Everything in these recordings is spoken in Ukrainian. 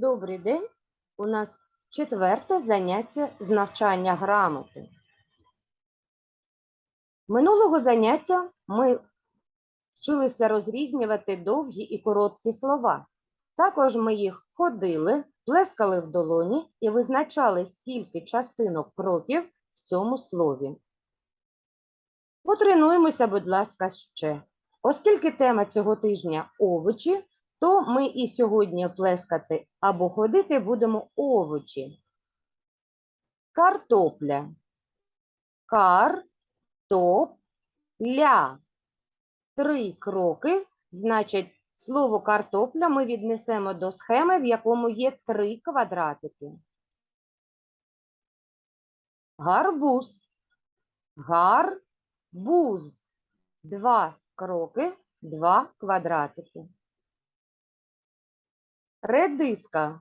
Добрий день. У нас четверте заняття з навчання грамоти. Минулого заняття ми вчилися розрізнювати довгі і короткі слова. Також ми їх ходили, плескали в долоні і визначали, скільки частинок кроків в цьому слові. Потренуємося, будь ласка, ще. Оскільки тема цього тижня овочі, то ми і сьогодні плескати або ходити будемо овочі. Картопля. Кар-топ-ля. Три кроки, значить, слово картопля ми віднесемо до схеми, в якому є три квадратики. Гарбуз. Гарбуз. Два кроки, два квадратики. Редиска.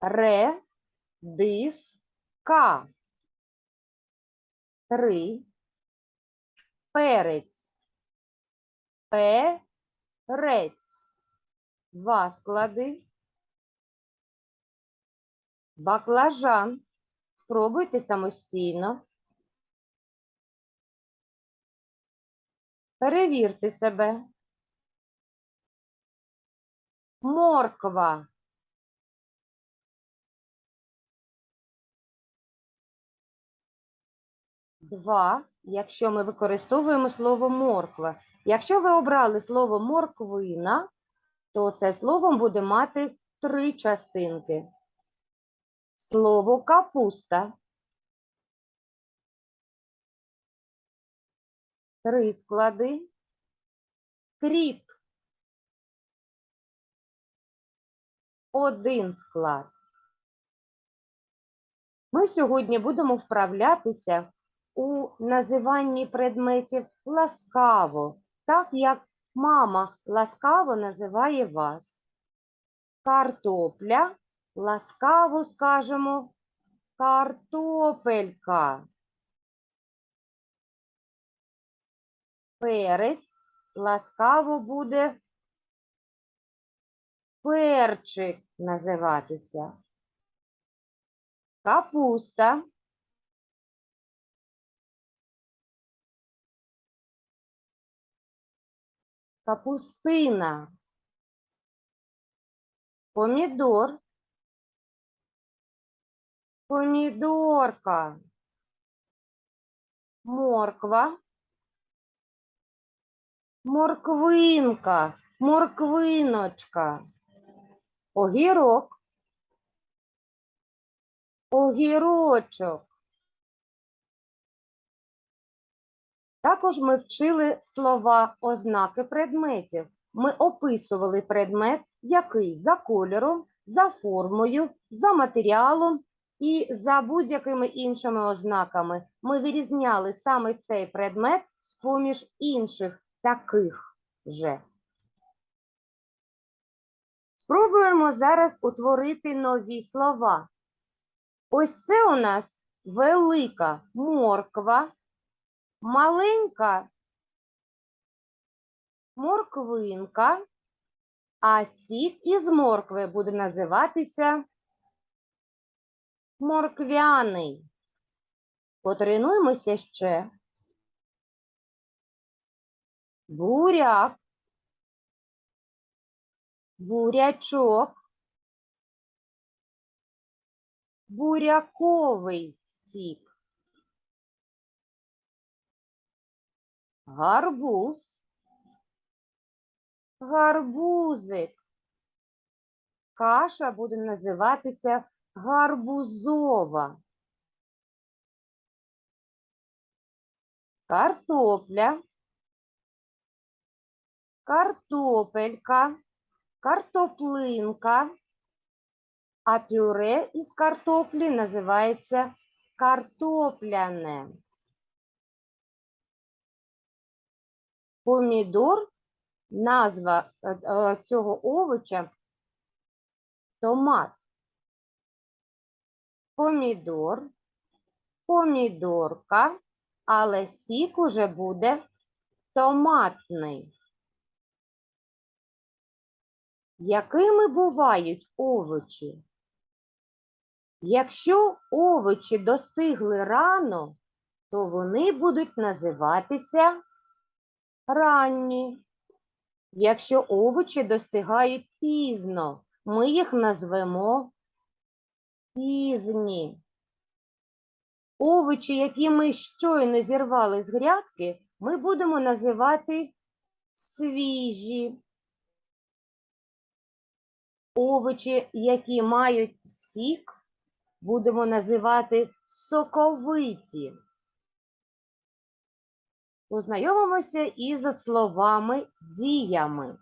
Ре-дис-ка. Три. Перець. Перець. Два склади. Баклажан. Спробуйте самостійно. Перевірте себе. Морква. Два, якщо ми використовуємо слово морква. Якщо ви обрали слово морквина, то це слово буде мати три частинки. Слово капуста. Три склади. Кріп. Один склад. Ми сьогодні будемо вправлятися у називанні предметів ласкаво, так як мама ласкаво називає вас. Картопля, ласкаво скажемо картопелька. Перець ласкаво буде перчик називатися. Капуста. Капустина. Помідор. Помідорка. Морква. Морквинка. Морквиночка. Огірок. Огірочок. Також ми вчили слова ознаки предметів. Ми описували предмет, який за кольором, за формою, за матеріалом і за будь-якими іншими ознаками. Ми вирізняли саме цей предмет з-поміж інших таких же. Спробуємо зараз утворити нові слова. Ось це у нас велика морква, маленька морквинка, а сік із моркви буде називатися морквяний. Потренуємося ще. Буряк, бурячок, буряковий сік, гарбуз, гарбузик. Каша буде називатися гарбузова. Картопля, картопелька, картоплинка, а пюре із картоплі називається картопляне. Помідор, назва е, е, цього овоча томат. Помідор, помідорка, але сік уже буде томатний. Якими бувають овочі? Якщо овочі достигли рано, то вони будуть називатися ранні. Якщо овочі достигають пізно, ми їх назвемо пізні. Овочі, які ми щойно зірвали з грядки, ми будемо називати свіжі. Овочі, які мають сік, будемо називати соковиті. Познайомимося із словами діями.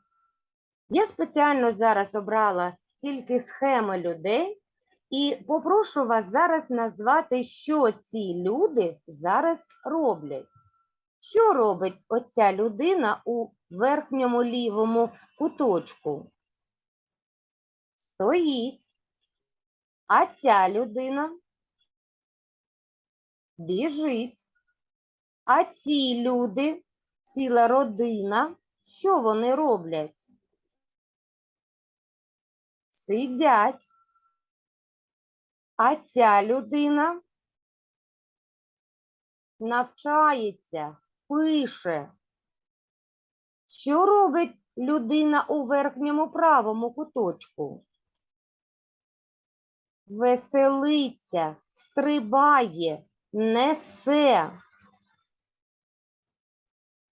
Я спеціально зараз обрала тільки схеми людей і попрошу вас зараз назвати, що ці люди зараз роблять. Що робить оця людина у верхньому лівому куточку? Стоїть. А ця людина біжить. А ці люди, ціла родина, що вони роблять? Сидять. А ця людина навчається, пише. Що робить людина у верхньому правому куточку? Веселиться, стрибає, несе.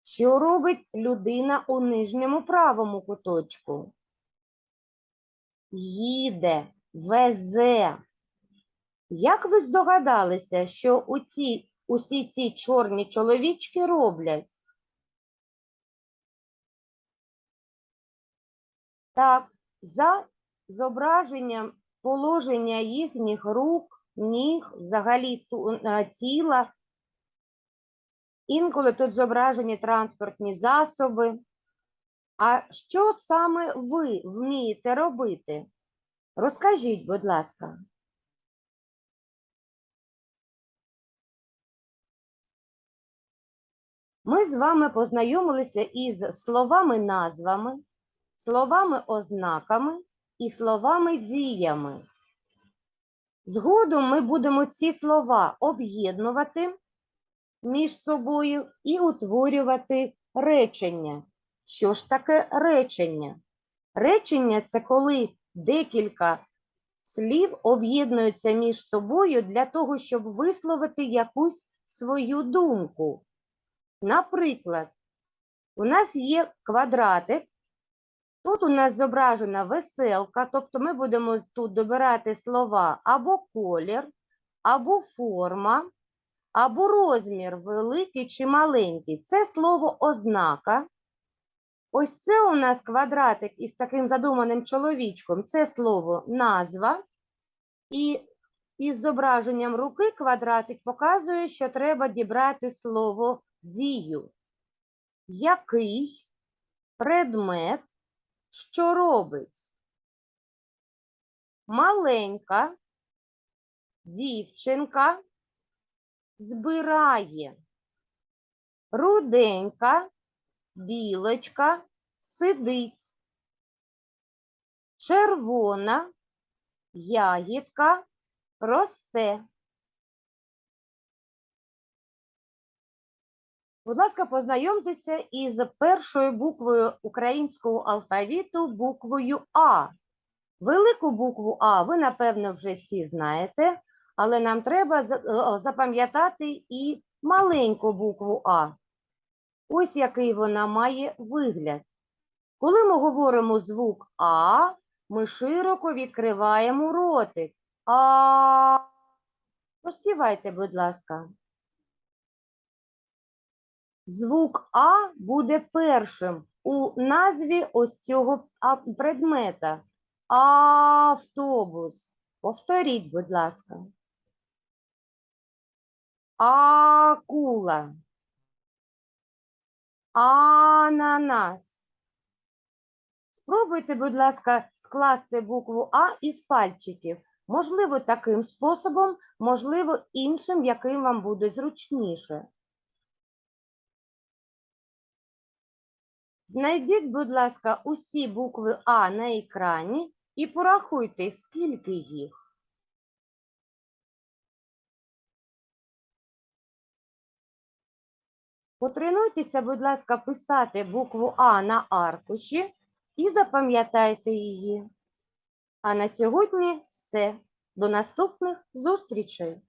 Що робить людина у нижньому правому куточку? Їде, везе. Як ви здогадалися, що у ці, усі ці чорні чоловічки роблять? Так, за зображенням положення їхніх рук, ніг, взагалі е, тіла, інколи тут зображені транспортні засоби. А що саме ви вмієте робити? Розкажіть, будь ласка. Ми з вами познайомилися із словами-назвами, словами-ознаками і словами-діями. Згодом ми будемо ці слова об'єднувати між собою і утворювати речення. Що ж таке речення? Речення це коли декілька слів об'єднуються між собою для того, щоб висловити якусь свою думку. Наприклад, у нас є квадратик, тут у нас зображена веселка, тобто ми будемо тут добирати слова або колір, або форма, або розмір великий чи маленький. Це слово ознака. Ось це у нас квадратик із таким задуманим чоловічком. Це слово назва. І із зображенням руки квадратик показує, що треба дібрати слово дію. Який предмет що робить? Маленька дівчинка збирає. Руденька білочка сидить. Червона ягідка росте. Будь ласка, познайомтеся із першою буквою українського алфавіту буквою А. Велику букву А ви, напевно, вже всі знаєте, але нам треба е, запам'ятати і маленьку букву А. Ось який вона має вигляд. Коли ми говоримо звук А, ми широко відкриваємо ротик. А. Поспівайте, будь ласка. Звук А буде першим у назві ось цього предмета. Автобус. Повторіть, будь ласка. Акула. Ананас. Спробуйте, будь ласка, скласти букву А із пальчиків. Можливо, таким способом, можливо, іншим, яким вам буде зручніше. Знайдіть, будь ласка, усі букви А на екрані і порахуйте, скільки їх. Потренуйтеся, будь ласка, писати букву А на аркуші і запам'ятайте її. А на сьогодні все. До наступних зустрічей!